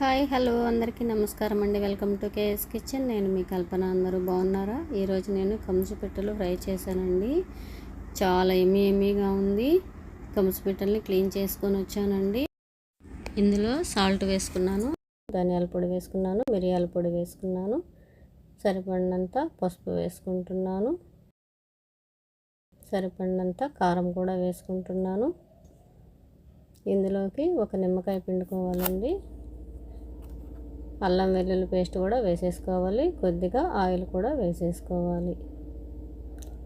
Hi hello అందరికీ నమస్కారం అండి. Welcome to KS kitchen. నేను మీ కల్పన. అందరూ బాగున్నారా? ఈరోజు నేను కంసుపిట్టలు ఫ్రై చేశానండి. చాలా ఎమ్మి ఎమ్మిగా ఉంది. కంసు పిట్టల్ని క్లీన్ చేసుకొని వచ్చానండి. ఇందులో సాల్ట్ వేసుకున్నాను ధనియాల పొడి వేసుకున్నాను మిరియాల పొడి వేసుకున్నాను సరిపడినంత పసుపు వేసుకుంటున్నాను సరిపడినంత కారం కూడా వేసుకుంటున్నాను. ఇందులోకి ఒక నిమ్మకాయ పిండుకోవాలండి. అల్లం వెల్లుల్లి పేస్ట్ కూడా వేసేసుకోవాలి. కొద్దిగా ఆయిల్ కూడా వేసేసుకోవాలి.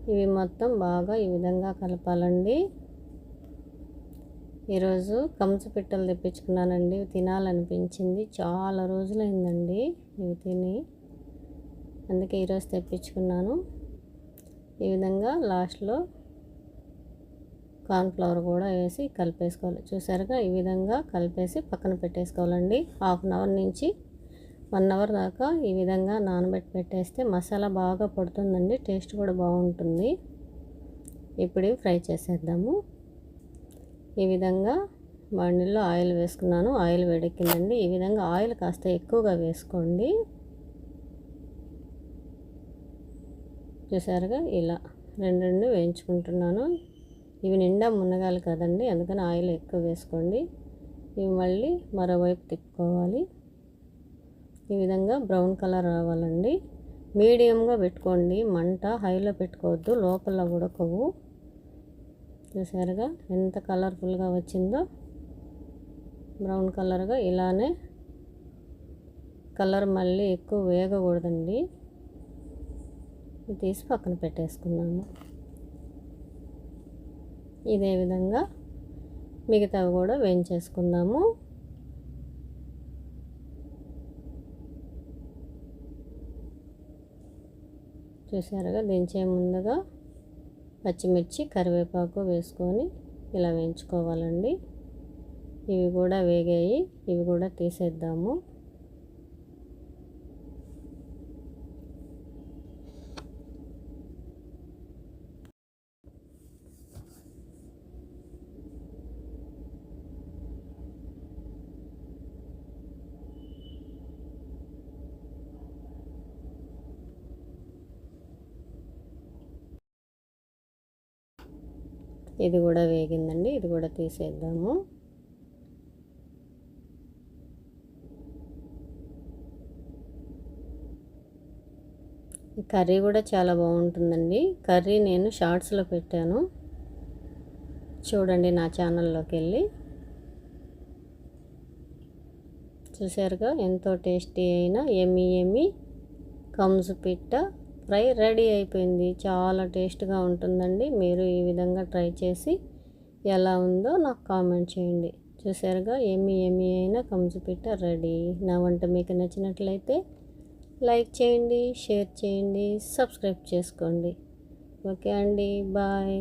ఇవి మొత్తం బాగా ఈ విధంగా కలపాలండి. ఈరోజు కంచు పిట్టలు తెప్పించుకున్నానండి. తినాలనిపించింది. చాలా రోజులైందండి ఇవి తిని. అందుకే ఈరోజు తెప్పించుకున్నాను. ఈ విధంగా లాస్ట్లో కార్న్ఫ్లవర్ కూడా వేసి కలిపేసుకోవాలి. చూసారుగా? ఈ విధంగా కలిపేసి పక్కన పెట్టేసుకోవాలండి. హాఫ్ అన్ అవర్ నుంచి వన్ అవర్ దాకా ఈ విధంగా నానబెట్టి పెట్టేస్తే మసాలా బాగా పడుతుందండి టేస్ట్ కూడా బాగుంటుంది. ఇప్పుడు ఫ్రై చేసేద్దాము. ఈ విధంగా బండిల్లో ఆయిల్ వేసుకున్నాను ఆయిల్ వేడెక్కిందండి. ఈ విధంగా ఆయిల్ కాస్త ఎక్కువగా వేసుకోండి. చూసారుగా ఇలా రెండు రెండు వేయించుకుంటున్నాను. ఇవి నిండా మునగాలి కదండి అందుకని ఆయిల్ ఎక్కువ వేసుకోండి. ఇవి మళ్ళీ మరోవైపు తిప్పుకోవాలి. ఈ విధంగా బ్రౌన్ కలర్ రావాలండి. మీడియంగా పెట్టుకోండి. మంట హైలో పెట్టుకోవద్దు. లోపల ఉడకవు. చూసారుగా? ఎంత కలర్ఫుల్గా వచ్చిందో. బ్రౌన్ కలర్గా ఇలానే కలర్ మళ్ళీ ఎక్కువ వేగకూడదండి. తీసి పక్కన పెట్టేసుకున్నాము ఇదే విధంగా మిగతావి కూడా వేయించేసుకుందాము. చూసారుగా దించే ముందుగా పచ్చిమిర్చి కరివేపాకు వేసుకొని ఇలా వేయించుకోవాలండి. ఇవి కూడా వేగాయి ఇవి కూడా తీసేద్దాము. ఇది కూడా వేగిందండి ఇది కూడా తీసేద్దాము. కర్రీ కూడా చాలా బాగుంటుందండి. కర్రీ నేను షార్ట్స్లో పెట్టాను. చూడండి నా ఛానల్లోకి వెళ్ళి. చూసారుగా ఎంతో టేస్టీ అయిన ఎమ్మి ఎమ్మి కంజు పిట్ట ఫ్రై రెడీ అయిపోయింది. చాలా టేస్ట్గా ఉంటుందండి. మీరు ఈ విధంగా ట్రై చేసి ఎలా ఉందో నాకు కామెంట్ చేయండి. చూసారుగా ఏమి ఏమి అయినా కంచుపిట్ట రెడీ. నా వంట మీకు నచ్చినట్లయితే లైక్ చేయండి షేర్ చేయండి సబ్స్క్రైబ్ చేసుకోండి. ఓకే అండి. బాయ్.